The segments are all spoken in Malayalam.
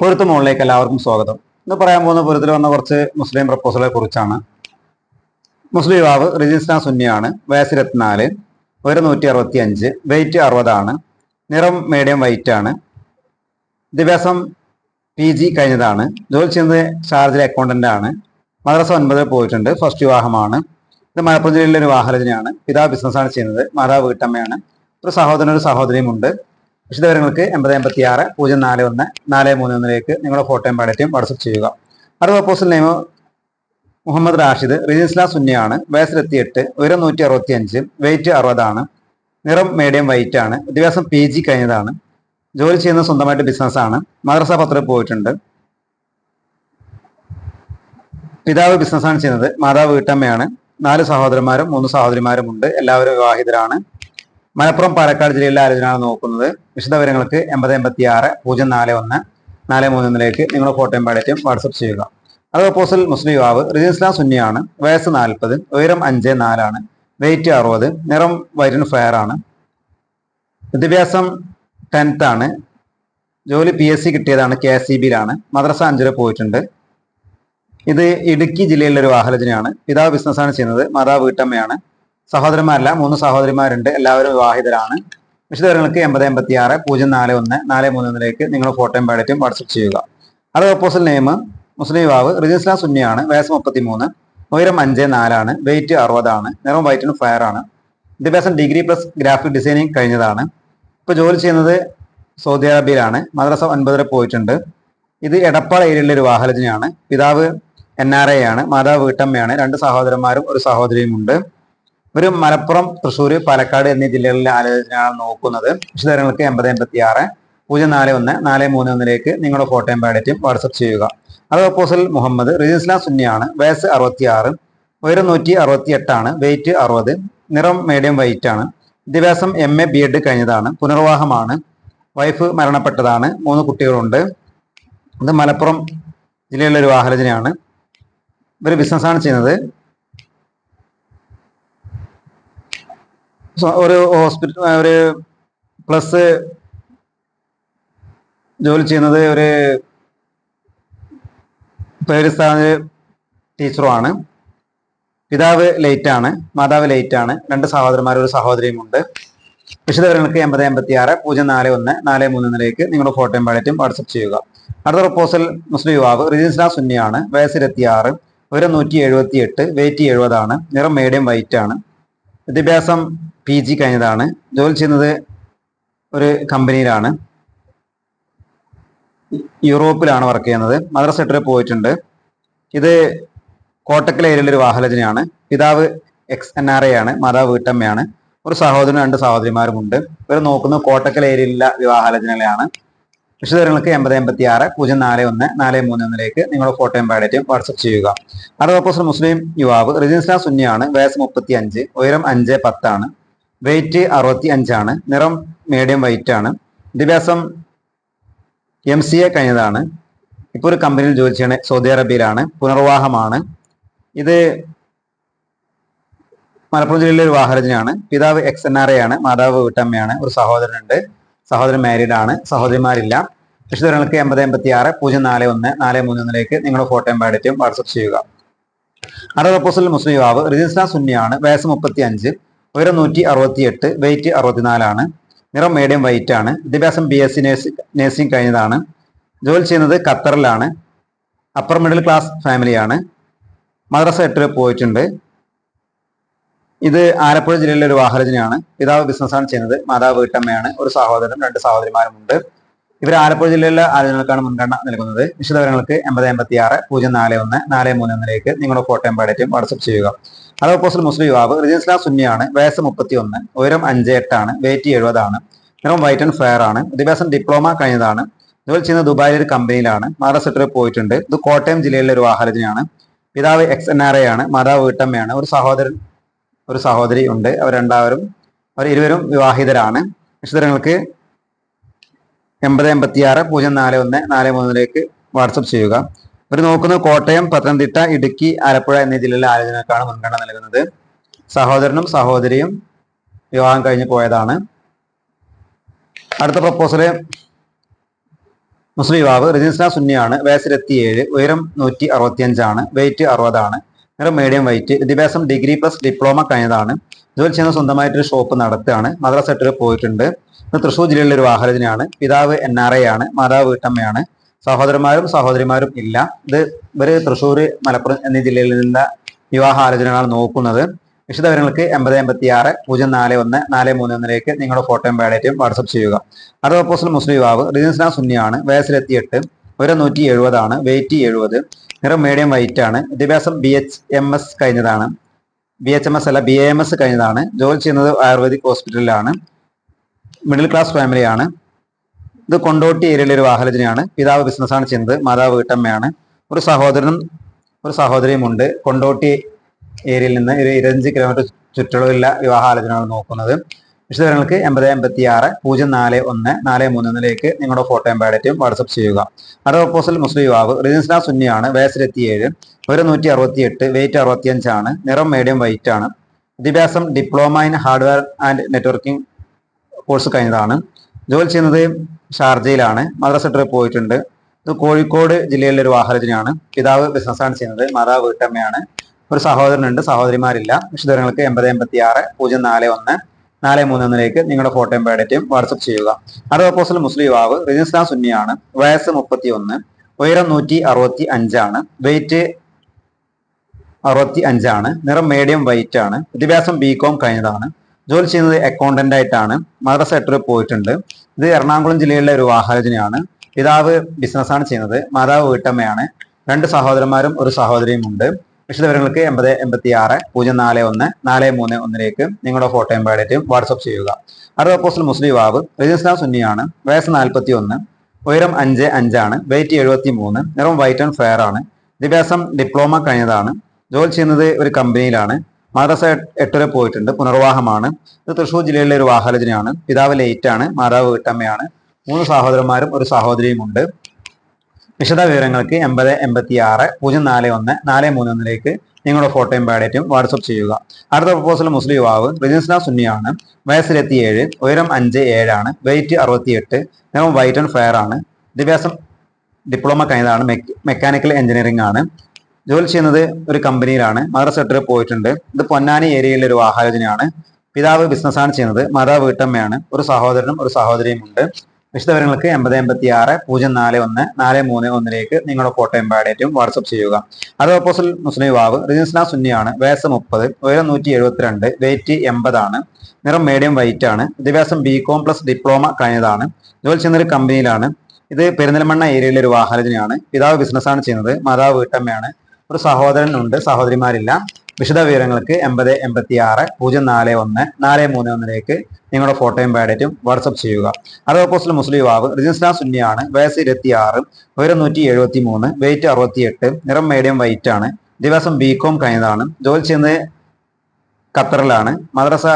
പൊരുത്ത് മുകളിലേക്ക് എല്ലാവർക്കും സ്വാഗതം. ഇന്ന് പറയാൻ പോകുന്ന പൊരുത്തിൽ വന്ന കുറച്ച് മുസ്ലിം പ്രപ്പോസലെ കുറിച്ചാണ്. മുസ്ലിം യുവാവ് റിജിസ്ന സുന്നിയാണ് വയസ്സ് ഇരുപത്തിനാല് ഒരു നൂറ്റി അറുപത്തി അഞ്ച് വെയിറ്റ് അറുപതാണ് നിറം മീഡിയം വൈറ്റ് ആണ്. വിദ്യാഭ്യാസം പി ജി കഴിഞ്ഞതാണ്. ജോലി ചെയ്യുന്നത് ഷാർജിലെ അക്കൗണ്ടന്റ് ആണ്. മദ്രസ ഒൻപതിൽ പോയിട്ടുണ്ട്. ഫസ്റ്റ് വിവാഹമാണ്. ഇത് മലപ്പുറം ജില്ലയിലെ ഒരു വാഹനജനാണ് പിതാവ് ബിസിനസ്സാണ് ചെയ്യുന്നത്. മാതാവ് വീട്ടമ്മയാണ്. ഒരു സഹോദരനും ഒരു സഹോദരിയും ഉണ്ട്. വിശദവിവരങ്ങൾക്ക് എൺപത് എൺപത്തി ആറ് പൂജ്യം നാല് ഒന്ന് നാല് മൂന്ന് ഒന്നിലേക്ക് നിങ്ങളുടെ ഫോട്ടോയും പാടേറ്റും വാട്സപ്പ് ചെയ്യുക. അടുത്ത പ്രപ്പോസൽ നെയിം മുഹമ്മദ് റാഷിദ് റിജിസ്ല സുന്നിയാണ് വയസ്സിലെത്തിയെട്ട് ഉയരം നൂറ്റി അറുപത്തി അഞ്ച് വെയിറ്റ് അറുപതാണ് നിറം മീഡിയം വൈറ്റ് ആണ് വിദ്യാഭ്യാസം പി ജി കഴിഞ്ഞതാണ് ജോലി ചെയ്യുന്ന സ്വന്തമായിട്ട് ബിസിനസ് ആണ് മദ്രസ പത്രത്തിൽ പോയിട്ടുണ്ട്. പിതാവ് ബിസിനസ്സാണ് ചെയ്യുന്നത് മാതാവ് വീട്ടമ്മയാണ് നാല് സഹോദരന്മാരും മൂന്ന് സഹോദരിമാരും ഉണ്ട് എല്ലാവരും വിവാഹിതരാണ്. മലപ്പുറം പാലക്കാട് ജില്ലയിലെ ആലോചനയാണ് നോക്കുന്നത്. വിശദവിവരങ്ങൾക്ക് എൺപത് എൺപത്തി ആറ് പൂജ്യം നാല് ഒന്ന് നാല് മൂന്ന് നിങ്ങളുടെ ഫോട്ടോയും പാടേറ്റും വാട്സപ്പ് ചെയ്യുക. അത് ഓപ്പോസിൽ മുസ്ലിം യുവാവ് റിജിസ്ലാം സുന്നിയാണ്. വയസ്സ് നാൽപ്പത് ഉയരം അഞ്ച് നാലാണ്. വെയിറ്റ് അറുപത് നിറം വൈരൻ ഫയർ ആണ്. വിദ്യാഭ്യാസം ടെൻത്ത് ആണ്. ജോലി പി എസ് സി കിട്ടിയതാണ് കെ എസ് സി ബിയിലാണ് മദ്രസ അഞ്ചിൽ പോയിട്ടുണ്ട്. ഇത് ഇടുക്കി ജില്ലയിലെ ഒരു വാഹനജനാണ് പിതാവ് ബിസിനസ്സാണ് ചെയ്യുന്നത്. മാതാവ് വീട്ടമ്മയാണ്. സഹോദരന്മാരല്ല മൂന്ന് സഹോദരിമാരുണ്ട്. എല്ലാവരും വിവാഹിതരാണ്. വിശദവിവരങ്ങൾക്ക് എൺപത് എൺപത്തി ആറ് പൂജ്യം നാല് ഒന്ന് നാല് മൂന്ന് ഒന്നിലേക്ക് നിങ്ങൾ ഫോട്ടോയും പാടറ്റും വാട്സപ്പ് ചെയ്യുക. അത് ഓപ്പോസൽ നെയിം മുസ്ലിം യുവാവ് റിജിസ്ലാം സുന്നിയാണ് വയസ്സ് മുപ്പത്തി മൂന്ന് ഉയരം അഞ്ച് നാലാണ് വെയിറ്റ് അറുപതാണ് നിറം വൈറ്റിന് ഫയർ ആണ്. വിദ്യാഭ്യാസം ഡിഗ്രി പ്ലസ് ഗ്രാഫിക് ഡിസൈനിങ് കഴിഞ്ഞതാണ്. ഇപ്പോൾ ജോലി ചെയ്യുന്നത് സൗദി അറേബ്യയിലാണ്. മദ്രസ ഒൻപതിൽ പോയിട്ടുണ്ട്. ഇത് എടപ്പാൾ ഏരിയയിലെ ഒരു വാഹലജനയാണ് പിതാവ് എൻ ആർ ഐ ആണ് മാതാവ് വീട്ടമ്മയാണ്. രണ്ട് സഹോദരന്മാരും ഒരു സഹോദരിയും ഉണ്ട്. ഒരു മലപ്പുറം തൃശ്ശൂർ പാലക്കാട് എന്നീ ജില്ലകളിലെ ആലോചനയാണ് നോക്കുന്നത്. വിശദങ്ങൾക്ക് എൺപത് എൺപത്തി ആറ് പൂജ്യം നാല് ഒന്ന് നാല് മൂന്ന് ഒന്നിലേക്ക് നിങ്ങളുടെ ഫോട്ടോയും ബയോഡേറ്റും വാട്സപ്പ് ചെയ്യുക. അത് പ്രപ്പോസൽ മുഹമ്മദ് റിജിസ്ലാം സുന്നിയാണ് വയസ്സ് അറുപത്തി ആറ് ഉയരം നൂറ്റി അറുപത്തി എട്ടാണ് വെയിറ്റ് അറുപത് നിറം മീഡിയം വൈറ്റ് ആണ് വിദ്യാഭ്യാസം എം എ ബി എഡ് കഴിഞ്ഞതാണ് പുനർവാഹമാണ് വൈഫ് മരണപ്പെട്ടതാണ് മൂന്ന് കുട്ടികളുണ്ട്. ഇത് മലപ്പുറം ജില്ലയിലെ ഒരു വാഹനജനയാണ് ഇവർ ബിസിനസ്സാണ് ചെയ്യുന്നത്. ഒരു ഹോസ്പിറ്റൽ ഒരു പ്ലസ് ജോലി ചെയ്യുന്നത് ഒരു പേരിസ്ഥാന ടീച്ചറുമാണ്. പിതാവ് ആണ് മാതാവ് ആണ് രണ്ട് സഹോദരന്മാർ ഒരു സഹോദരിയും ഉണ്ട്. വിശദവിവരങ്ങൾക്ക് എൺപത് എൺപത്തി ആറ് പൂജ്യം നാല് ഒന്ന് നാല് മൂന്ന് ഒന്നിലേക്ക് നിങ്ങളുടെ ഫോട്ടോയും പാടറ്റും വാട്സപ്പ് ചെയ്യുക. അടുത്ത പ്രപ്പോസൽ മുസ്ലിം യുവാവ് റിജിസ്ല സുന്നിയാണ്. വയസ്സ് ഇരുപത്തി ആറ് ഉയരം നൂറ്റി എഴുപത്തി എട്ട് വെയിറ്റ് എഴുപതാണ് നിറം മീഡിയം വൈറ്റ് ആണ്. വിദ്യാഭ്യാസം പി ജി കഴിഞ്ഞതാണ്. ജോലി ചെയ്യുന്നത് ഒരു കമ്പനിയിലാണ്. യൂറോപ്പിലാണ് വർക്ക് ചെയ്യുന്നത്. മദർ സെക്ടറിൽ പോയിട്ടുണ്ട്. ഇത് കോട്ടക്കൽ ഏരിയയിലെ ഒരു വാഹലജനയാണ് പിതാവ് എക്സ് എൻ ആർ എ ആണ് മാതാവ് വീട്ടമ്മയാണ്. ഒരു സഹോദരനും രണ്ട് സഹോദരിമാരുമുണ്ട് ഇവർ നോക്കുന്നത് കോട്ടക്കൽ ഏരിയയിലുള്ള വിവാഹാലോചനകളെയാണ് വിശദവിവരങ്ങൾക്ക് എൺപത് എൺപത്തി ആറ് പൂജ്യം നാല് ഒന്ന് നാല് മൂന്ന് ഒന്നിലേക്ക് നിങ്ങളുടെ ഫോട്ടോയും ബയോഡേറ്റയും വാട്സപ്പ് ചെയ്യുക. അടുത്ത പ്രൊഫസർ മുസ്ലിം യുവാവ് റിജിസ്ല സുന്നിയാണ് വയസ്സ് മുപ്പത്തി അഞ്ച് ഉയരം അഞ്ച് പത്താണ് വെയിറ്റ് അറുപത്തി അഞ്ചാണ് നിറം മീഡിയം വൈറ്റ് ആണ്. വിദ്യാഭ്യാസം എം സി എ കഴിഞ്ഞതാണ്. ഇപ്പോൾ ഒരു കമ്പനിയിൽ ജോലി ചെയ്യണ സൗദി അറേബ്യയിലാണ് പുനർവാഹമാണ് ഇത് മലപ്പുറം ജില്ലയിലെ ഒരു വാഹനജനാണ് പിതാവ് എക്സ് എൻ ആർ എ ആണ് മാതാവ് വീട്ടമ്മയാണ് ഒരു സഹോദരനുണ്ട്. സഹോദരൻ മാരീഡ് ആണ്. സഹോദരിമാരില്ല. വിശദങ്ങൾക്ക് എൺപത് എൺപത്തി ആറ് പൂജ്യം നാല് ഒന്ന് നാല് മൂന്ന് ഒന്നിലേക്ക് നിങ്ങളുടെ ഫോട്ടോയും പാടറ്റും വാട്സപ്പ് ചെയ്യുക. അടുത്ത പ്രപ്പോസൽ മുസ്ലിം യുവാവ് റിജിസ്ല സുന്നിയാണ് വയസ്സ് മുപ്പത്തി അഞ്ച് ഉയരം നൂറ്റി അറുപത്തി എട്ട് വെയിറ്റ് അറുപത്തിനാലാണ്. നിറം മീഡിയം വൈറ്റ് ആണ്. വിദ്യാഭ്യാസം B S C nursing nursing കഴിഞ്ഞതാണ്. ജോലി ചെയ്യുന്നത് ഖത്തറിലാണ്. അപ്പർ മിഡിൽ ക്ലാസ് ഫാമിലിയാണ് മദ്രസ എട്ടിൽ പോയിട്ടുണ്ട്. ഇത് ആലപ്പുഴ ജില്ലയിലെ ഒരു വാഹനജനയാണ് പിതാവ് ബിസിനസ്സാണ് ചെയ്യുന്നത്. മാതാവ് വീട്ടമ്മയാണ്. ഒരു സഹോദരനും രണ്ട് സഹോദരിമാരുമുണ്ട് ഇവർ ആലപ്പുഴ ജില്ലയിലെ ആലോചനകൾക്കാണ് മുൻഗണന നൽകുന്നത്. വിശദവിവരങ്ങൾക്ക് എൺപത് എൺപത്തി ആറ് പൂജ്യം നാല് ഒന്ന് നാല് മൂന്ന് ഒന്നിലേക്ക് നിങ്ങളുടെ ഫോട്ടോയും പാടേറ്റും വാട്സപ്പ് ചെയ്യുക. അത് പോസ്റ്റൽ മുസ്ലിം യുവാവ് റിജിസ്ലാ സുന്നിയാണ്. വയസ്സ് മുപ്പത്തി ഒന്ന് ഉയരം അഞ്ച് എട്ടാണ് വെയിറ്റ് എഴുപതാണ് നിറം വൈറ്റ് ആൻഡ് ഫെയർ ആണ് വിദ്യാഭ്യാസം ഡിപ്ലോമ കഴിഞ്ഞതാണ് ജോലി ചെയ്യുന്ന ദുബായിലെ ഒരു കമ്പനിയിലാണ് സെക്ടറിൽ പോയിട്ടുണ്ട്. ഇത് കോട്ടയം ജില്ലയിലെ ഒരു വാഹരജനയാണ് പിതാവ് എക്സ് എൻ ആർ എ ആണ് മാതാവ് വീട്ടമ്മയാണ് ഒരു സഹോദരൻ ഒരു സഹോദരി ഉണ്ട്. അവർ രണ്ടാവരും അവർ ഇരുവരും വിവാഹിതരാണ്. വിശദങ്ങൾക്ക് എൺപത് എൺപത്തി ആറ് പൂജ്യം നാല് ഒന്ന് നാല് മൂന്നിലേക്ക് വാട്സപ്പ് ചെയ്യുക. ഇവർ നോക്കുന്നത് കോട്ടയം പത്തനംതിട്ട ഇടുക്കി ആലപ്പുഴ എന്നീ ജില്ലയിലെ ആലോചനക്കാണ് മുൻഗണന നൽകുന്നത്. സഹോദരനും സഹോദരിയും വിവാഹം കഴിഞ്ഞു പോയതാണ്. അടുത്ത പ്രപ്പോസൽ മുസ്ലിം യുവാവ് രജിസ്ട്ര സുന്നിയാണ്. വയസ്സിലെത്തിയേഴ് ഉയരം നൂറ്റി അറുപത്തിയഞ്ചാണ്. വെയിറ്റ് അറുപതാണ്. നിറം മീഡിയം വൈറ്റ് വിദ്യാഭ്യാസം ഡിഗ്രി പ്ലസ് ഡിപ്ലോമ കഴിഞ്ഞതാണ്. ജോലി ചെയ്യുന്ന സ്വന്തമായിട്ടൊരു ഷോപ്പ് നടത്തുകയാണ്. മദ്രാസ് സെക്ടറിൽ പോയിട്ടുണ്ട്. തൃശ്ശൂർ ജില്ലയിലെ ഒരു വാഹനത്തിനാണ്. പിതാവ് എൻ ആർ ഐ ആണ്. മാതാവ് വീട്ടമ്മയാണ്. സഹോദരന്മാരും സഹോദരിമാരും ഇല്ല. ഇത് ഇവർ തൃശ്ശൂർ മലപ്പുറം എന്നീ ജില്ലയിൽ നിന്ന് വിവാഹ ആലോചനകളാണ് നോക്കുന്നത്. വിശദവിവരങ്ങൾക്ക് എൺപത് എൺപത്തി ആറ് പൂജ്യം നാല് ഒന്ന് നാല് മൂന്ന് ഒന്നിലേക്ക് നിങ്ങളുടെ ഫോട്ടോയും ബയോഡേറ്റയും വാട്സപ്പ് ചെയ്യുക. അത് ഓപ്പോസിറ്റ് മുസ്ലിം യുവാവ് റിജിൻസ്ന സുന്നിയാണ്. വയസ്സിലെത്തിയെട്ട് ഒരു നൂറ്റി എഴുപതാണ്. വെയിറ്റ് എഴുപത്. നിറം മീഡിയം വൈറ്റ് ആണ്. വിദ്യാഭ്യാസം ബി എച്ച് എം എസ് കഴിഞ്ഞതാണ്. ബി എച്ച് എം എസ് അല്ല ബി എ എം എസ് കഴിഞ്ഞതാണ്. ജോലി ചെയ്യുന്നത് ആയുർവേദിക് ഹോസ്പിറ്റലിലാണ് മിഡിൽ ക്ലാസ് ഫാമിലിയാണ് ഇത് കൊണ്ടോട്ടി ഏരിയയിലെ ഒരു വാഹനജനയാണ് പിതാവ് ബിസിനസ്സാണ് ചെയ്യുന്നത് മാതാവ് വീട്ടമ്മയാണ്. ഒരു സഹോദരനും ഒരു സഹോദരിയും ഉണ്ട്. കൊണ്ടോട്ടി ഏരിയയിൽ നിന്ന് ഒരു ഇരുപത്തഞ്ച് കിലോമീറ്റർ ചുറ്റളവില്ല വിവാഹാലോചനകൾ നോക്കുന്നത്. വിശദവിവരങ്ങൾക്ക് എൺപത് എൺപത്തി ആറ് പൂജ്യം നാല് ഒന്ന് നാല് മൂന്ന് ഒന്നിലേക്ക് നിങ്ങളുടെ ഫോട്ടോയും ബയോഡേറ്റയും വാട്സപ്പ് ചെയ്യുക. അത് പ്രപ്പോസൽ മുസ്ലിം യുവാവ് റിജിൻസ്ന സുന്നിയാണ് വയസ്സിലെത്തിയേഴ് ഒരു നൂറ്റി അറുപത്തി എട്ട് വെയിറ്റ് അറുപത്തിയഞ്ചാണ് നിറം മീഡിയം വൈറ്റ് ആണ്. വിദ്യാഭ്യാസം diploma in hardware and networking course കഴിഞ്ഞതാണ്. ജോലി ചെയ്യുന്നത് ഷാർജയിലാണ് മദ്രസ ട്രിപ്പ് പോയിട്ടുണ്ട്. ഇത് കോഴിക്കോട് ജില്ലയിലെ ഒരു വാഹനത്തിനാണ് പിതാവ് ബിസിനസ്സാണ് ചെയ്യുന്നത് മാതാവ് വീട്ടമ്മയാണ്. ഒരു സഹോദരനുണ്ട് സഹോദരിമാരില്ല. വിശദങ്ങൾക്ക് എൺപത് എൺപത്തി ആറ് പൂജ്യം നാല് ഒന്ന് നാല് മൂന്ന് ഒന്നിലേക്ക് നിങ്ങളുടെ ഫോട്ടോയും ബയോഡേറ്റയും വാട്സപ്പ് ചെയ്യുക. അടുത്ത ഓപ്പോസിൽ മുസ്ലിം യുവാവ് രജിസ്ട്രാ സുന്നിയാണ്. വയസ്സ് മുപ്പത്തി ഒന്ന് ഉയരം നൂറ്റി അറുപത്തി അഞ്ചാണ് വെയിറ്റ് അറുപത്തി അഞ്ചാണ് നിറം മീഡിയം വൈറ്റ് ആണ് വിദ്യാഭ്യാസം ബി കോം കഴിഞ്ഞതാണ്. ജോലി ചെയ്യുന്നത് അക്കൗണ്ടന്റ് ആയിട്ടാണ്. മദ്രസ എട്ടൂർ പോയിട്ടുണ്ട്. ഇത് എറണാകുളം ജില്ലയിലെ ഒരു വാഹനത്തിനാണ് പിതാവ് ബിസിനസ്സാണ് ചെയ്യുന്നത്. മാതാവ് വീട്ടമ്മയാണ്. രണ്ട് സഹോദരന്മാരും ഒരു സഹോദരിയും ഉണ്ട്. വിശദവിവരങ്ങൾക്ക് എൺപത് എൺപത്തി ആറ് പൂജ്യം നാല് ഒന്ന് നാല് മൂന്ന് ഒന്നിലേക്ക് നിങ്ങളുടെ ഫോട്ടോയും ബയോഡേറ്റയും വാട്സ്ആപ്പ് ചെയ്യുക. അടുത്ത പോസ്റ്റൽ മുസ്ലിം വാബ് രജിസ്റ്റർ സുന്നിയാണ്. വയസ്സ് നാൽപ്പത്തി ഒന്ന് ഉയരം അഞ്ച് അഞ്ചാണ് വെയിറ്റ് എഴുപത്തി മൂന്ന് നിറം വൈറ്റ് ആൻഡ് ഫെയർ ആണ്. വിദ്യാഭ്യാസം ഡിപ്ലോമ കഴിഞ്ഞതാണ്. ജോലി ചെയ്യുന്നത് ഒരു കമ്പനിയിലാണ്. മദ്രസ എട്ടുവരെ പോയിട്ടുണ്ട്. പുനർവാഹമാണ് ഇത് തൃശ്ശൂർ ജില്ലയിലെ ഒരു വാഹലജനയാണ് പിതാവ് ലേറ്റ് ആണ്. മാതാവ് വീട്ടമ്മയാണ്. മൂന്ന് സഹോദരന്മാരും ഒരു സഹോദരിയും ഉണ്ട്. വിശദ വിവരങ്ങൾക്ക് എൺപത് എൺപത്തി ആറ് പൂജ്യം നാല് ഒന്ന് നാല് മൂന്ന് ഒന്നിലേക്ക് നിങ്ങളുടെ ഫോട്ടോയും ബയോഡേറ്റും വാട്സപ്പ് ചെയ്യുക. അടുത്ത പ്രപ്പോസൽ മുസ്ലിം യുവാവ് റിജിൻസ്ന സുന്നിയാണ്. വയസ്സിലെത്തി ഏഴ് ഉയരം അഞ്ച് ഏഴാണ് വെയിറ്റ് അറുപത്തിയെട്ട് നിറം വൈറ്റ് ആൻഡ് ഫയർ ആണ്. വിദ്യാഭ്യാസം ഡിപ്ലോമ കഴിഞ്ഞതാണ് മെക്കാനിക്കൽ എഞ്ചിനീയറിംഗ് ആണ്. ജോലി ചെയ്യുന്നത് ഒരു കമ്പനിയിലാണ് മദർ സെക്ടറിൽ പോയിട്ടുണ്ട്. ഇത് പൊന്നാനി ഏരിയയിലെ ഒരു വാഹയോജനയാണ് പിതാവ് ബിസിനസ്സാണ് ചെയ്യുന്നത് മാതാവ് വീട്ടമ്മയാണ്. ഒരു സഹോദരനും ഒരു സഹോദരിയും ഉണ്ട്. വിശദവിവരങ്ങൾക്ക് എൺപത് എൺപത്തി ആറ് പൂജ്യം നാല് ഒന്ന് നാല് മൂന്ന് ഒന്നിലേക്ക് നിങ്ങളുടെ ഫോട്ടോയും ബയോഡേറ്റും വാട്സപ്പ് ചെയ്യുക. അത് ഓപ്പോസിൽ മുസ്ലിം യുവാവ് റിജിൻസ്ന സുന്നിയാണ്. വയസ്സ് മുപ്പത് ഉയരം നൂറ്റി എഴുപത്തിരണ്ട് വെയിറ്റ് എൺപതാണ്. നിറം മീഡിയം വൈറ്റ് ആണ്. വിദ്യാഭ്യാസം ബി കോം പ്ലസ് ഡിപ്ലോമ കഴിഞ്ഞതാണ്. ജോലി ചെയ്യുന്ന ഒരു കമ്പനിയിലാണ് ഇത് പെരിന്തൽമണ്ണ ഏരിയയിലെ ഒരു വാഹനത്തിനാണ് പിതാവ് ബിസിനസ്സാണ് ചെയ്യുന്നത്. മാതാവ് വീട്ടമ്മയാണ്. ഒരു സഹോദരനുണ്ട് സഹോദരിമാരില്ല. വിശദ വിവരങ്ങൾക്ക് എൺപത് എൺപത്തി ആറ് പൂജ്യം നാല് ഒന്ന് നാല് മൂന്ന് ഒന്നിലേക്ക് നിങ്ങളുടെ ഫോട്ടോയും ബയോഡേറ്റും വാട്സപ്പ് ചെയ്യുക. അറബ് പോസ്റ്റൽ മുസ്ലിം യുവാവ് റിജിൻസ്ന സുന്നിയാണ്. വയസ്സ് ഇരുപത്തി ആറ് ഉയരം നൂറ്റി എഴുപത്തി മൂന്ന് വെയിറ്റ് അറുപത്തി എട്ട് നിറം മീഡിയം വൈറ്റ് ആണ്. ദിവസം ബി കോം കഴിഞ്ഞതാണ്. ജോലി ചെയ്യുന്നത് ഖത്തറിലാണ്. മദ്രസ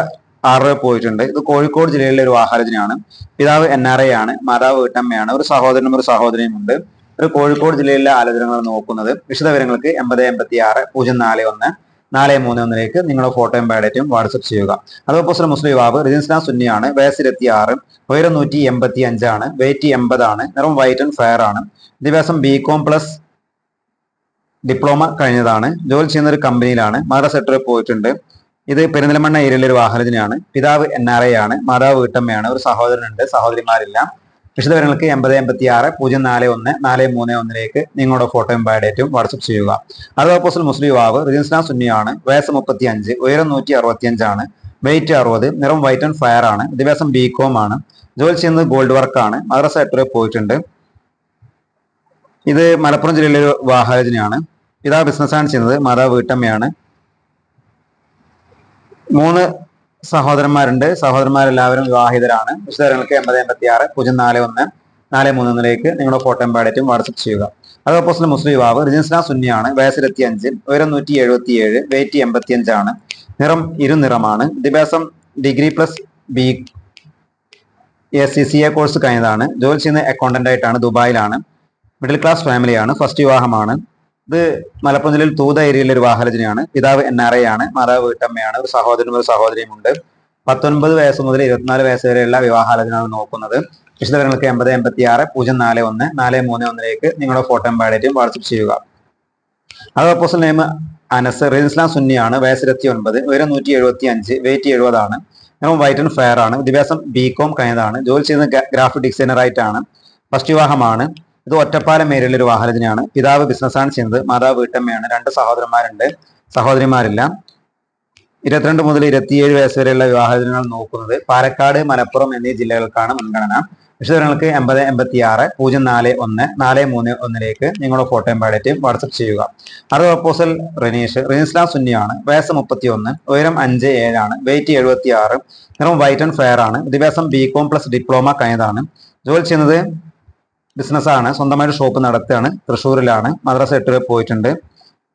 ആറ് പോയിട്ടുണ്ട്. ഇത് കോഴിക്കോട് ജില്ലയിലെ ഒരു ആഹാരത്തിനാണ്. പിതാവ് എൻ ആർ ഐ ആണ്. മാതാവ് വീട്ടമ്മയാണ്. ഒരു സഹോദരനും ഒരു സഹോദരിയും ഉണ്ട് ഒരു കോഴിക്കോട് ജില്ലയിലെ ആലോചനകൾ നോക്കുന്നത്. വിശദവിവരങ്ങൾക്ക് എൺപത് എൺപത്തി ആറ് പൂജ്യം നാല് ഒന്ന് നാല് മൂന്ന് ഒന്നിലേക്ക് നിങ്ങളുടെ ഫോട്ടോയും ബയോഡേറ്റും വാട്സപ്പ് ചെയ്യുക. അതോപ്പോസിറ്റ് മുസ്ലിം യുവാവ് റിജിൻസ്ന സുന്നിയാണ് വയസ്സിലെത്തി ആറ് ഉയരം നൂറ്റി എൺപത്തി അഞ്ചാണ് വെയിറ്റ് എൺപതാണ് നിറം വൈറ്റ് ആൻഡ് ഫെയർ ആണ്. വിദ്യാഭ്യാസം ബി കോം പ്ലസ് ഡിപ്ലോമ കഴിഞ്ഞതാണ്. ജോലി ചെയ്യുന്ന ഒരു കമ്പനിയിലാണ് മദർ സെക്ടറിൽ പോയിട്ടുണ്ട്. ഇത് പെരിന്തൽമണ്ണ ഏരിയയിലെ ഒരു വാഹനത്തിനാണ് പിതാവ് എൻ ആർ ഐ ആണ് മാതാവ് വീട്ടമ്മയാണ്. ഒരു സഹോദരനുണ്ട്. സഹോദരിമാരില്ല. വിശദവിവരങ്ങൾക്ക് എൺപത് എൺപത്തി ആറ് പൂജ്യം നാല് ഒന്ന് നാല് മൂന്ന് ഒന്നിലേക്ക് നിങ്ങളുടെ ഫോട്ടോയും ബയോഡേറ്റും വാട്സപ്പ് ചെയ്യുക. അത് ഓപ്പോസിറ്റ് മുസ്ലിം യുവാവ് റിജിൻസ്ന സുന്നിയാണ്. വയസ്സ് മുപ്പത്തി അഞ്ച് ഉയരം നൂറ്റി അറുപത്തി അഞ്ചാണ് വെയിറ്റ് അറുപത് നിറം വൈറ്റ് ആൻഡ് ഫയർ ആണ്. വിദ്യാഭ്യാസം ബി കോം ആണ്. ജോലി ചെയ്യുന്നത് ഗോൾഡ് വർക്കാണ് മദ്രസ എട്ടുവരെ പോയിട്ടുണ്ട്. ഇത് മലപ്പുറം ജില്ലയിലെ ഒരു വാഹനജനയാണ് പിതാ ബിസിനസ്സാണ് ചെയ്യുന്നത്. മാതാവ് വീട്ടമ്മയാണ്. മൂന്ന് സഹോദരന്മാരുണ്ട്. സഹോദരന്മാരെല്ലാവരും വിവാഹിതരാണ്. വിശദങ്ങൾക്ക് എൺപത് എൺപത്തി ആറ് പൂജ്യം നാല് ഒന്ന് നാല് മൂന്നിലേക്ക് നിങ്ങളുടെ ഫോട്ടോ എംബാഡേറ്റും വാട്സപ്പ് ചെയ്യുക. അത് ഓപ്പോസിറ്റ് മുസ്ലിം യുവാവ് റിജിൻസ്ന സുന്നിയാണ് വയസ്സിലെത്തി അഞ്ച് ഉയരം നൂറ്റി എഴുപത്തി ഏഴ് വെയിറ്റ് എൺപത്തി അഞ്ചാണ് നിറം ഇരുനിറമാണ്. വിദ്യാഭ്യാസം degree plus B S C C A course കഴിഞ്ഞതാണ്. ജോലി ചെയ്യുന്ന അക്കൗണ്ടന്റ് ആയിട്ടാണ് ദുബായിലാണ്. മിഡിൽ ക്ലാസ് ഫാമിലിയാണ്. ഫസ്റ്റ് വിവാഹമാണ്. ഇത് മലപ്പുറം ജില്ലയിൽ തൂത ഏരിയയിലെ ഒരു വാഹനജനയാണ്. പിതാവ് എൻ ആർ ഐ ആണ്. മാതാവ് വീട്ടമ്മയാണ്. ഒരു സഹോദരനും ഒരു സഹോദരിയും ഉണ്ട് പത്തൊൻപത് വയസ്സ് മുതൽ ഇരുപത്തിനാല് വയസ്സ് വരെയുള്ള വിവാഹാലോചനയാണ് നോക്കുന്നത്. വിശദവിവരങ്ങൾക്ക് എൺപത് എൺപത്തി ആറ് പൂജ്യം നാല് ഒന്ന് നാല് മൂന്ന് ഒന്നിലേക്ക് നിങ്ങളുടെ ഫോട്ടോ ബാഡേറ്റും വാട്സപ്പ് ചെയ്യുക. അത് അപ്പോസൽ നെയിം അനസ് റിൻസ്ലാം സുന്നിയാണ് വയസ്സ് ഇരുപത്തി ഒൻപത് ഉയരം നൂറ്റി എഴുപത്തി അഞ്ച് വെയിറ്റ് എഴുപതാണ്. നിറം വൈറ്റ് ആൻഡ് ഫെയർ ആണ്. വിദ്യാഭ്യാസം ബി കോം കഴിഞ്ഞതാണ്. ജോലി ചെയ്യുന്ന ഗ്രാഫിക് ഡിസൈനർ ആയിട്ടാണ്. ഫസ്റ്റ് വിവാഹമാണ്. ഇത് ഒറ്റപ്പാലം ഏരിയയിലെ ഒരു വാഹനത്തിനാണ് പിതാവ് ബിസിനസ്സാണ് ചെയ്യുന്നത്. മാതാവ് വീട്ടമ്മയാണ്. രണ്ട് സഹോദരന്മാരുണ്ട്. സഹോദരിമാരില്ല ഇരുപത്തിരണ്ട് മുതൽ ഇരുപത്തിയേഴ് വയസ്സ് വരെയുള്ള വിവാഹദിനങ്ങൾ നോക്കുന്നത് പാലക്കാട് മലപ്പുറം എന്നീ ജില്ലകൾക്കാണ് മുൻഗണന. വിശദങ്ങൾക്ക് എൺപത് എൺപത്തി ആറ് പൂജ്യം നാല് ഒന്ന് നാല് മൂന്ന് ഒന്നിലേക്ക് നിങ്ങളുടെ ഫോട്ടോയും ബയോഡേറ്റയും വാട്സപ്പ് ചെയ്യുക. അടുത്ത പ്രപ്പോസൽ റിനീഷ്. റിനീസ്ലാം സുന്നിയാണ്. വയസ്സ് മുപ്പത്തി ഒന്ന് ഉയരം അഞ്ച് ഏഴാണ് വെയിറ്റ് എഴുപത്തി ആറ് നിറം വൈറ്റ് ആൻഡ് ഫെയർ ആണ്. വിദ്യാഭ്യാസം ബി കോം പ്ലസ് ഡിപ്ലോമ കഴിഞ്ഞതാണ്. ജോലി ചെയ്യുന്നത് ബിസിനസ്സാണ് സ്വന്തമായിട്ട് ഷോപ്പ് നടത്തുകയാണ്. തൃശ്ശൂരിലാണ്. മദ്രസ എട്ട് പോയിട്ടുണ്ട്.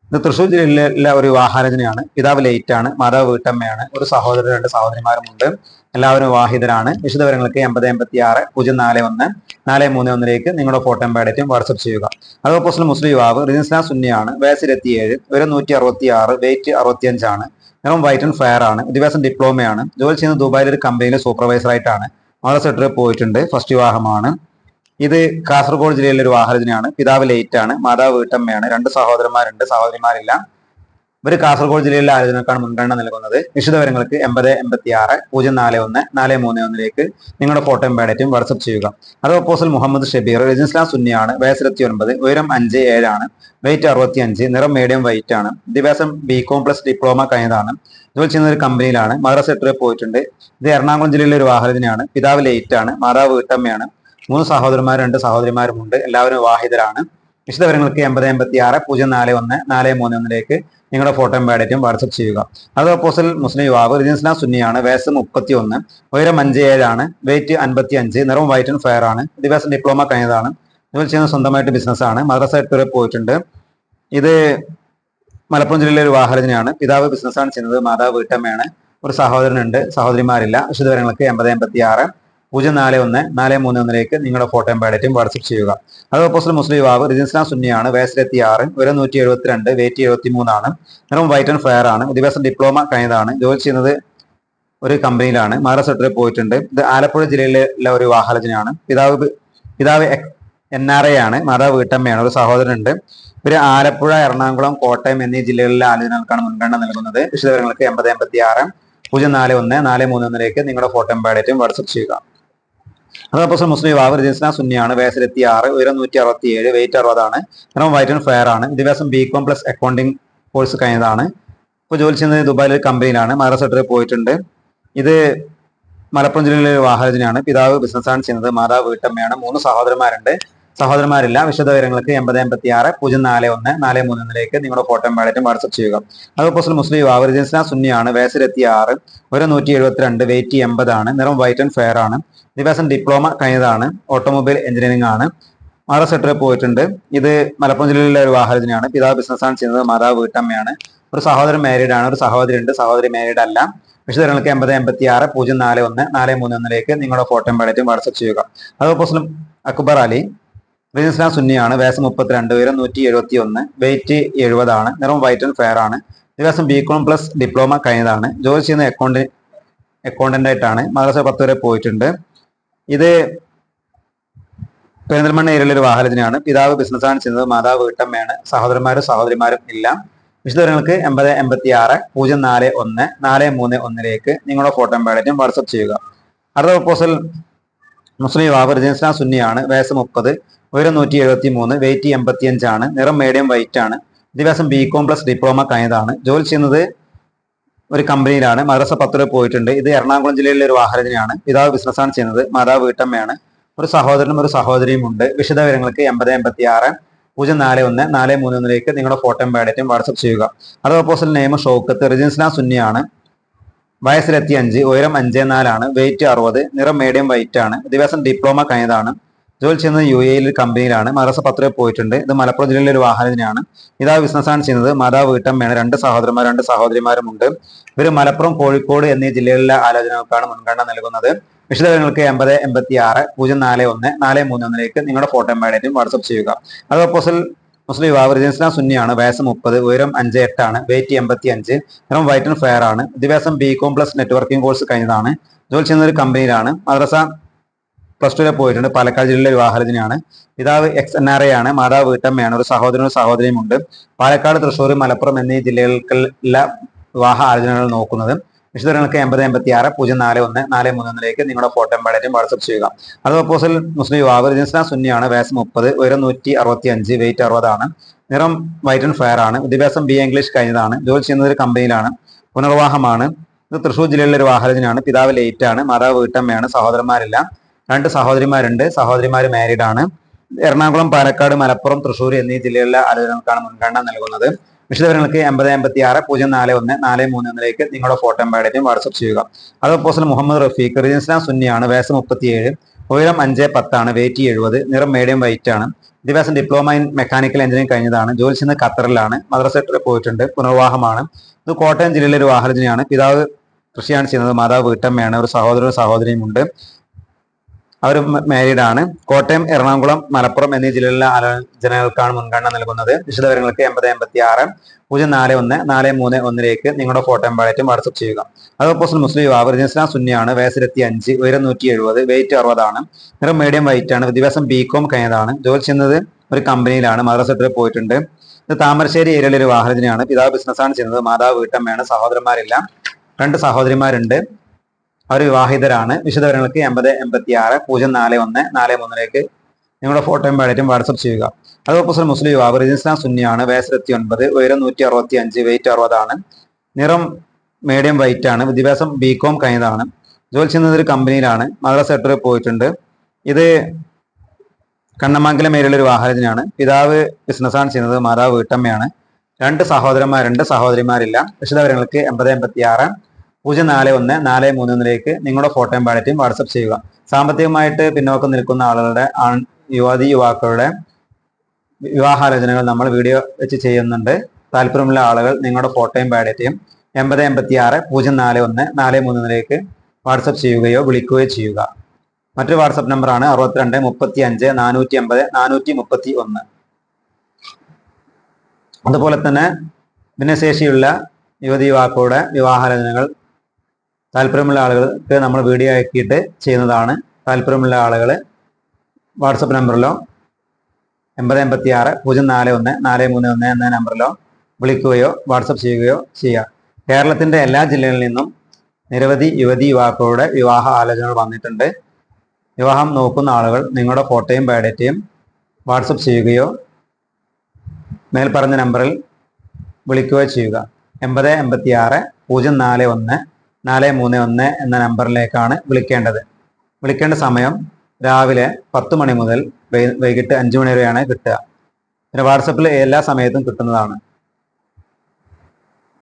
ഇത് തൃശ്ശൂർ ജില്ലയിലെ ഒരു വാഹനജനയാണ് പിതാവ് ആണ്. മാതാവ് വീട്ടമ്മയാണ്. ഒരു സഹോദരൻ രണ്ട് സഹോദരിമാരുമുണ്ട്. എല്ലാവരും വാഹിതരാണ് വിശദവിവരങ്ങൾക്ക് എൺപത് എൺപത്തി ആറ് പൂജ്യം നാല് ഒന്ന് നാല് മൂന്ന് ഒന്നിലേക്ക് നിങ്ങളുടെ ഫോട്ടോ ബയോഡേറ്റും വാട്സപ്പ് ചെയ്യുക. അതോപ്പോസിൽ മുസ്ലിം യുവാവ് റിജിൻസ്ലാം സുന്നിയാണ്. വയസ്സ് ഇരുപത്തിയേഴ് ഒരു നൂറ്റി അറുപത്തി ആറ് വെയിറ്റ് അറുപത്തിയഞ്ചാണ്. നിറം വൈറ്റ് ആൻഡ് ഫയർ ആണ്. വിദ്യാഭ്യാസം ഡിപ്ലോമയാണ് ജോലി ചെയ്യുന്ന ദുബായിലെ ഒരു കമ്പനിയിലെ സൂപ്പർവൈസർ ആയിട്ടാണ്. മദ്രസ സെക്ടറിൽ പോയിട്ടുണ്ട്. ഫസ്റ്റ് വിവാഹമാണ്. ഇത് കാസർഗോഡ് ജില്ലയിലെ ഒരു വാഹനത്തിനാണ് പിതാവ് ലേറ്റ് ആണ് മാതാവ് വീട്ടമ്മയാണ്. രണ്ട് സഹോദരന്മാരുണ്ട് സഹോദരിമാരില്ല. ഇവർ കാസർഗോഡ് ജില്ലയിലെ ആലോചനക്കാണ് മുൻഗണന നൽകുന്നത്. വിശദവിവരങ്ങൾക്ക് എൺപത് എൺപത്തി ആറ് പൂജ്യം നാല് ഒന്ന് നാല് മൂന്ന് ഒന്നിലേക്ക് നിങ്ങളുടെ ഫോട്ടോയും ബയോഡേറ്റും വാട്സപ്പ് ചെയ്യുക. അത് ഒപ്പോസൽ മുഹമ്മദ് ഷബീർ രജിസ്ലാം സുന്നിയാണ് വയസ്സിലെത്തി ഒൻപത് ഉയരം അഞ്ച് ഏഴാണ് വെയിറ്റ് അറുപത്തി അഞ്ച് നിറം മീഡിയം വൈറ്റ് ആണ്. വിദ്യാഭ്യാസം ബി കോം പ്ലസ് ഡിപ്ലോമ കഴിഞ്ഞതാണ്. ജോലി ചെയ്യുന്ന ഒരു കമ്പനിയിലാണ് മദ്രസ സെക്ടറിൽ പോയിട്ടുണ്ട്. ഇത് എറണാകുളം ജില്ലയിലെ ഒരു വാഹനത്തിനാണ് പിതാവ് ലേറ്റ് ആണ് മാതാവ് വീട്ടമ്മയാണ്. മൂന്ന് സഹോദരന്മാരും രണ്ട് സഹോദരിമാരുമുണ്ട്. എല്ലാവരും വാഹിതരാണ്. വിശദവിവരങ്ങൾക്ക് എൺപത് എൺപത്തി ആറ് പൂജ്യം നാല് ഒന്ന് നാല് മൂന്ന് ഒന്നിലേക്ക് നിങ്ങളുടെ ഫോട്ടോയും ബയോഡേറ്റും വാട്സപ്പ് ചെയ്യുക. അത് ഓപ്പോസിൽ മുസ്ലിം യുവാവ് റിജിൻസ്ലാം സുന്നിയാണ് വയസ്സ് മുപ്പത്തി ഒന്ന് ഉയരം അഞ്ച് ഏഴാണ് വെയിറ്റ് അൻപത്തി അഞ്ച് നിറം വൈറ്റ് ആൻഡ് ഫയർ ആണ്. വിദ്യാഭ്യാസം ഡിപ്ലോമ കഴിഞ്ഞതാണ്. ജോലി ചെയ്യുന്ന സ്വന്തമായിട്ട് ബിസിനസ്സാണ് മദ്രസ വരെ പോയിട്ടുണ്ട്. ഇത് മലപ്പുറം ജില്ലയിലെ ഒരു വാഹനത്തിനാണ് പിതാവ് ബിസിനസ്സാണ് ചെയ്യുന്നത് മാതാവ് വീട്ടമ്മയാണ്. ഒരു സഹോദരനുണ്ട് സഹോദരിമാരില്ല. വിശദവിവരങ്ങൾക്ക് എൺപത് എൺപത്തി ആറ് പൂജ്യം നാല് ഒന്ന് നാല് മൂന്ന് ഒന്നിലേക്ക് നിങ്ങളുടെ ഫോട്ടോയും ബയോഡേറ്റും വാട്സപ്പ് ചെയ്യുക. അത് ഓപ്പോസിറ്റ് മുസ്ലിം യുവാവ് റിജിൻസ്ലാം സുന്നിയാണ് വയസ്സിലെത്തി ആറ് ഒരു നൂറ്റി എഴുപത്തിരണ്ട് വെയിറ്റ് എഴുപത്തി മൂന്നാണ് നിറം വൈറ്റ് ആൻഡ് ഫയർ ആണ് വിദ്യാഭ്യാസം ഡിപ്ലോമ കഴിഞ്ഞതാണ് ജോലി ചെയ്യുന്നത് ഒരു കമ്പനിയിലാണ് മഹാരാഷ്ട്രത്തിൽ പോയിട്ടുണ്ട്. ഇത് ആലപ്പുഴ ജില്ലയിലെ ഒരു വാഹനജനാണ്. പിതാവ് പിതാവ് എൻ ആർ ഐ ആണ് മാതാവ് വീട്ടമ്മയാണ് ഒരു സഹോദരനുണ്ട്. ഇവർ ആലപ്പുഴ എറണാകുളം കോട്ടയം എന്നീ ജില്ലകളിലെ ആലോചനകൾക്കാണ് മുൻഗണന നൽകുന്നത്. വിശദവിവരങ്ങൾക്ക് എൺപത് എൺപത്തി ആറ് പൂജ്യം നാല് ഒന്ന് നാല് മൂന്ന് ഒന്നിലേക്ക് നിങ്ങളുടെ ഫോട്ടോ ബയോഡേറ്റും വാട്സപ്പ് ചെയ്യുക. അതോടൊപ്പം മുസ്ലിം യുവാവ് രജിസ്ന സുന്നിയാണ് വയസ്സിലെത്തി ആറ് ഉയരം നൂറ്റി അറുപത്തി ഏഴ് വെയിറ്റ് അറുപതാണ്. നിറം വൈറ്റ് ആൻഡ് ഫെയർ ആണ്. ദിവസം B com plus accounting course കഴിഞ്ഞതാണ്. ഇപ്പോൾ ജോലി ചെയ്യുന്നത് ദുബായിൽ ഒരു കമ്പനിയിലാണ് മഹാരാഷ്ട്രയിൽ പോയിട്ടുണ്ട്. ഇത് മലപ്പുറം ജില്ലയിലെ ഒരു വാഹനത്തിനാണ് പിതാവ് ബിസിനസ്സാണ് ചെയ്യുന്നത്. മാതാവ് വീട്ടമ്മയാണ്. മൂന്ന് സഹോദരന്മാരുണ്ട്. സഹോദരന്മാരില്ല. വിശദ വിവരങ്ങൾക്ക് എൺപത് എൺപത്തി ആറ് പൂജ്യം നാല് ഒന്ന് നാല് മൂന്ന് ഒന്നിലേക്ക് നിങ്ങളുടെ ഫോട്ടോയും ബാലറ്റും വാട്സപ്പ് ചെയ്യുക. അതുപോലെ മുസ്ലിം യുവാവ് രജിസ്ന സുന്നിയാണ്. വയസ്സിലെത്തിയ ആറ് ഒരു നൂറ്റി എഴുപത്തിരണ്ട് വെയിറ്റ് എൺപതാണ്. നിറം വൈറ്റ് ആൻഡ് ഫെയർ ആണ്. ദിവസം ഡിപ്ലോമ കഴിഞ്ഞതാണ്. ഓട്ടോമൊബൈൽ എഞ്ചിനീയറിംഗ് ആണ്. മാറ സെക്ടറിൽ പോയിട്ടുണ്ട്. ഇത് മലപ്പുറം ജില്ലയിലെ ഒരു വാഹനത്തിനാണ് പിതാവ് ബിസിനസ്സാണ് ചെയ്യുന്നത്. മാതാവ് വീട്ടമ്മയാണ്. ഒരു സഹോദരൻ മാരീഡ് ആണ്. ഒരു സഹോദരി ഉണ്ട്. സഹോദരി മാരീഡ് അല്ല. വിശദങ്ങൾക്ക് എൺപത് എൺപത്തി ആറ് പൂജ്യം നാല് ഒന്ന് നാല് മൂന്ന് ഒന്നിലേക്ക് നിങ്ങളുടെ ഫോട്ടോയും ബയോഡേറ്റും വാട്സപ്പ് ചെയ്യുക. അതുപോലെ അക്ബർ അലി റിജിസ്ലാം സുന്നിയാണ്. വയസ്സ് മുപ്പത്തിരണ്ട് ഉയരം നൂറ്റി എഴുപത്തി ഒന്ന് വെയിറ്റ് എഴുപതാണ്. നിറം വൈറ്റ് ആൻഡ് ഫെയർ ആണ്. ദിവസം ബി കോം പ്ലസ് ഡിപ്ലോമ കഴിഞ്ഞതാണ്. ജോലി ചെയ്യുന്ന അക്കൗണ്ട് അക്കൗണ്ടന്റ് ആയിട്ടാണ് മദ്രസ പത്ത് വരെ പോയിട്ടുണ്ട്. ഇത് പെരിന്തൽമണ്ണ ഏരിയയിലെ ഒരു വാഹനത്തിനാണ് പിതാവ് ബിസിനസ്സാണ് ചെയ്യുന്നത്. മാതാവ് വീട്ടമ്മയാണ്. സഹോദരന്മാരും സഹോദരിമാരും ഇല്ല വിശദവിവരങ്ങൾക്ക് എൺപത് എൺപത്തി ആറ് പൂജ്യം നാല് ഒന്ന് നാല് മൂന്ന് ഒന്നിലേക്ക് നിങ്ങളുടെ ഫോട്ടോ ബാലറ്റും വാട്സപ്പ് ചെയ്യുക. അടുത്ത പ്രപ്പോസൽ മുസ്ലിം യുവാവ് റിജിൻസ്ലാം സുന്നിയാണ്. വയസ്സ് മുപ്പത് ഉയരം നൂറ്റി എഴുപത്തി മൂന്ന് വെയിറ്റ് എൺപത്തി അഞ്ചാണ് നിറം മീഡിയം വൈറ്റ് ആണ്. വിദ്യാഭ്യാസം ബി കോം പ്ലസ് ഡിപ്ലോമ കഴിഞ്ഞതാണ്. ജോലി ചെയ്യുന്നത് ഒരു കമ്പനിയിലാണ് മദ്രസ പത്തിൽ പോയിട്ടുണ്ട്. ഇത് എറണാകുളം ജില്ലയിലെ ഒരു വാഹനത്തിനാണ് പിതാവ് ബിസിനസ്സാണ് ചെയ്യുന്നത്. മാതാവ് വീട്ടമ്മയാണ്. ഒരു സഹോദരനും ഒരു സഹോദരിയും ഉണ്ട്. വിശദവിവരങ്ങൾക്ക് എൺപത് എൺപത്തി ആറ് പൂജ്യം നാല് ഒന്ന് നാല് മൂന്ന് ഒന്നിലേക്ക് നിങ്ങളുടെ ഫോട്ടോയും ബയോഡേറ്റും വാട്സപ്പ് ചെയ്യുക. അത് ഓപ്പോസിറ്റ് നെയിം ഷോക്കത്ത് റിജിൻസ്ന സുന്നിയാണ്. വയസ്സിലെത്തി അഞ്ച് ഉയരം അഞ്ച് നാലാണ്. വെയിറ്റ് അറുപത് നിറം മീഡിയം വൈറ്റ് ആണ്. ദിവസം ഡിപ്ലോമ കഴിഞ്ഞതാണ്. ജോലി ചെയ്യുന്നത് യു എയിൽ കമ്പനിയിലാണ്. മദ്രസ പത്രയിൽ പോയിട്ടുണ്ട്. ഇത് മലപ്പുറം ജില്ലയിലെ ഒരു വാഹനത്തിനാണ് ഇതാ ബിസിനസ്സാണ് ചെയ്യുന്നത്. മാതാവ് വീട്ടമ്മയാണ്. രണ്ട് സഹോദരന്മാർ രണ്ട് സഹോദരിമാരുമുണ്ട്. ഇവർ മലപ്പുറം കോഴിക്കോട് എന്നീ ജില്ലകളിലെ ആലോചനകൾക്കാണ് മുൻഗണന നൽകുന്നത്. വിശദവിവരങ്ങൾക്ക് എൺപത് എൺപത്തി ആറ് പൂജ്യം നാല് ഒന്ന് നാല് മൂന്ന് ഒന്നിലേക്ക് നിങ്ങളുടെ ഫോട്ടോ മേഡേറ്റും വാട്സപ്പ് ചെയ്യുക. അത് ഓപ്പോസിൽ മുസ്ലിം യുവാവ് റിജിൻസ്ലാം സുന്നിയാണ്. വയസ്സ് മുപ്പത് ഉയരം അഞ്ച് എട്ടാണ് വെയിറ്റ് എൺപത്തി അഞ്ച്. നിറം വൈറ്റ് ആൻഡ് ഫെയർ ആണ്. വിദ്യാഭ്യാസം B com plus networking course കഴിഞ്ഞതാണ്. ജോലി ചെയ്യുന്ന ഒരു കമ്പനിയിലാണ്. മദ്രസ പ്ലസ് ടുവിലെ പോയിട്ടുണ്ട്. പാലക്കാട് ജില്ലയിലെ വിവാഹരചനയാണ് പിതാവ് എക്സ് എൻ ആർ എ ആണ് മാതാവ് വീട്ടമ്മയാണ്. ഒരു സഹോദരനും സഹോദരിയും ഉണ്ട് പാലക്കാട് തൃശ്ശൂർ മലപ്പുറം എന്നീ ജില്ലകൾക്കുള്ള വിവാഹ ആലോചനകൾ നോക്കുന്നത്. വിശദങ്ങൾക്ക് എൺപത് എൺപത്തി ആറ് പൂജ്യം നാല് ഒന്ന് നാല് മൂന്ന് ഒന്നിലേക്ക് നിങ്ങളുടെ ഫോട്ടോ പാടേറ്റും വാട്സപ്പ് ചെയ്യുക. അത് പ്രപ്പോസൽ മുസ്ലിം യുവാവ് രജിസ്ട്രാ സുന്നിയാണ്. വയസ്സ് മുപ്പത് ഉയരം നൂറ്റി അറുപത്തി അഞ്ച് വെയിറ്റ് അറുപതാണ്. നിറം വൈറ്റ് ആൻഡ് ഫയർ ആണ്. വിദ്യാഭ്യാസം ബി ഇംഗ്ലീഷ് കഴിഞ്ഞതാണ്. ജോലി ചെയ്യുന്നത് ഒരു കമ്പനിയിലാണ്. പുനർവാഹമാണ് ഇത് തൃശ്ശൂർ ജില്ലയിലെ ഒരു വാഹനജനാണ് പിതാവ് ലേറ്റ് ആണ്. മാതാവ് വീട്ടമ്മയാണ്. സഹോദരന്മാരില്ല. രണ്ട് സഹോദരിമാരുണ്ട്. സഹോദരിമാർ മാരീഡ് ആണ്. എറണാകുളം പാലക്കാട് മലപ്പുറം തൃശൂർ എന്നീ ജില്ലകളിലെ ആലോചനകൾക്കാണ് മുൻഗണന നൽകുന്നത്. വിശദവിവരങ്ങൾക്ക് എൺപത് എൺപത്തി ആറ് പൂജ്യം നാല് ഒന്ന് നാല് മൂന്ന് ഒന്നിലേക്ക് നിങ്ങളുടെ ഫോട്ടോ ബയോഡേറ്റും വാട്സപ്പ് ചെയ്യുക. അത് പോസ്റ്റൽ മുഹമ്മദ് റഫീഖ് റിജിസ്ലാം സുന്നിയാണ് വയസ്സ് മുപ്പത്തിയേഴ് ഉയരം അഞ്ച് പത്താണ് വെയിറ്റ് എഴുപത് നിറം മീഡിയം വൈറ്റ് ആണ്. വിദ്യാഭ്യാസം ഡിപ്ലോമ ഇൻ മെക്കാനിക്കൽ എഞ്ചിനീയറിംഗ് കഴിഞ്ഞതാണ്. ജോലി ചെയ്യുന്ന ഖത്തറിലാണ് മദ്രസയിൽ പോയിട്ടുണ്ട് പുനർവാഹമാണ് ഇത് കോട്ടയം ജില്ലയിലെ ഒരു വാഹനജനയാണ് പിതാവ് കൃഷിയാണ് ചെയ്യുന്നത് മാതാവ് വീട്ടമ്മയാണ് ഒരു സഹോദരനും സഹോദരിയും ഉണ്ട്. അവർ മാരീഡ് ആണ്. കോട്ടയം എറണാകുളം മലപ്പുറം എന്നീ ജില്ലകളിലെ ആലോചനകൾക്കാണ് മുൻഗണന നൽകുന്നത്. വിശദവിവരങ്ങൾക്ക് എൺപത് എൺപത്തി ആറ് പൂജ്യം നാല് ഒന്ന് നാല് മൂന്ന് ഒന്നിലേക്ക് നിങ്ങളുടെ ഫോട്ടോ ബാലറ്റും വാട്സപ്പ് ചെയ്യുക. അതോപ്പോസിൽ മുസ്ലിം യുവാവ് രജിസ്ലാം സുന്നിയാണ് വയസ്സിലെത്തി അഞ്ച് ഉയരം നൂറ്റി എഴുപത് വെയിറ്റ് അറുപതാണ്. നിറം മീഡിയം വൈറ്റ് ആണ്. വിദ്യാഭ്യാസം ബി കോം കഴിഞ്ഞതാണ്. ജോലി ചെയ്യുന്നത് ഒരു കമ്പനിയിലാണ് മദ്രസത്തിൽ പോയിട്ടുണ്ട്. ഇത് താമരശ്ശേരി ഏരിയയിലെ ഒരു വാഹനത്തിനാണ് പിതാവ് ബിസിനസ്സാണ് ചെയ്യുന്നത്. മാതാവ് വീട്ടമ്മയാണ്. സഹോദരന്മാരില്ല. രണ്ട് സഹോദരിമാരുണ്ട്. അവർ വിവാഹിതരാണ് വിശദവിവരങ്ങൾക്ക് എൺപത് എൺപത്തി ആറ് പൂജ്യം നാല് ഒന്ന് നാല് മൂന്നിലേക്ക് നിങ്ങളുടെ ഫോട്ടോയും ബാലറ്റും വാട്സപ്പ് ചെയ്യുക. അതോടൊപ്പം മുസ്ലിം യുവാവ് രജിസ്ലാം സുന്നിയാണ് വയസ്സിലെത്തി ഒൻപത് ഉയരം നൂറ്റി അറുപത്തി അഞ്ച് വെയിറ്റ് അറുപതാണ് നിറം മീഡിയം വൈറ്റ് ആണ് വിദ്യാഭ്യാസം ബി കോം കഴിഞ്ഞതാണ് ജോലി ചെയ്യുന്നത് ഒരു കമ്പനിയിലാണ് മദ്രാസ് സെക്ടറിൽ പോയിട്ടുണ്ട്. ഇത് കണ്ണമാങ്കലം ഏരിയയിലെ ഒരു വാഹനത്തിനാണ്. പിതാവ് ബിസിനസ്സാണ് ചെയ്യുന്നത് മാതാവ് വീട്ടമ്മയാണ്. രണ്ട് സഹോദരന്മാരുണ്ട് സഹോദരിമാരില്ല. വിശദവിവരങ്ങൾക്ക് എൺപത് എൺപത്തി ആറ് പൂജ്യം നാല് ഒന്ന് നാല് മൂന്ന് ഒന്നിലേക്ക് നിങ്ങളുടെ ഫോട്ടോയും ബാലറ്റും വാട്സപ്പ് ചെയ്യുക. സാമ്പത്തികമായിട്ട് പിന്നോക്കം നിൽക്കുന്ന ആളുകളുടെ യുവതി യുവാക്കളുടെ വിവാഹാലോചനകൾ നമ്മൾ വീഡിയോ വെച്ച് ചെയ്യുന്നുണ്ട്. താല്പര്യമുള്ള ആളുകൾ നിങ്ങളുടെ ഫോട്ടോയും ബാലറ്റും എൺപത് എൺപത്തി ആറ് പൂജ്യം നാല് ഒന്ന് നാല് മൂന്ന് ഒന്നിലേക്ക് വാട്സപ്പ് ചെയ്യുകയോ വിളിക്കുകയോ ചെയ്യുക. മറ്റൊരു വാട്സപ്പ് നമ്പറാണ് അറുപത്തിരണ്ട് മുപ്പത്തി അഞ്ച് നാനൂറ്റി അമ്പത് നാനൂറ്റി മുപ്പത്തി ഒന്ന് അതുപോലെ തന്നെ ഭിന്നശേഷിയുള്ള യുവതി യുവാക്കളുടെ വിവാഹാലോചനകൾ താല്പര്യമുള്ള ആളുകൾക്ക് നമ്മൾ വീഡിയോ ആക്കിയിട്ട് ചെയ്യുന്നതാണ്. താല്പര്യമുള്ള ആളുകൾ വാട്സപ്പ് നമ്പറിലോ എൺപത് എൺപത്തി ആറ് പൂജ്യം നാല് ഒന്ന് നാല് മൂന്ന് ഒന്ന് എന്ന നമ്പറിലോ വിളിക്കുകയോ വാട്സപ്പ് ചെയ്യുകയോ ചെയ്യുക കേരളത്തിന്റെ എല്ലാ ജില്ലകളിൽ നിന്നും നിരവധി യുവതി യുവാക്കളുടെ വിവാഹ ആലോചനകൾ വന്നിട്ടുണ്ട്. വിവാഹം നോക്കുന്ന ആളുകൾ നിങ്ങളുടെ ഫോട്ടോയും ബയോഡേറ്റയും വാട്സപ്പ് ചെയ്യുകയോ മേൽപ്പറഞ്ഞ നമ്പറിൽ വിളിക്കുകയോ ചെയ്യുക. എൺപത് എൺപത്തി ആറ് പൂജ്യം നാല് ഒന്ന് നാല് മൂന്ന് ഒന്ന് എന്ന നമ്പറിലേക്കാണ് വിളിക്കേണ്ടത്. വിളിക്കേണ്ട സമയം രാവിലെ പത്ത് മണി മുതൽ വൈകിട്ട് അഞ്ച് മണി വരെയാണ് കിട്ടുക. പിന്നെ വാട്സപ്പിൽ എല്ലാ സമയത്തും കിട്ടുന്നതാണ്.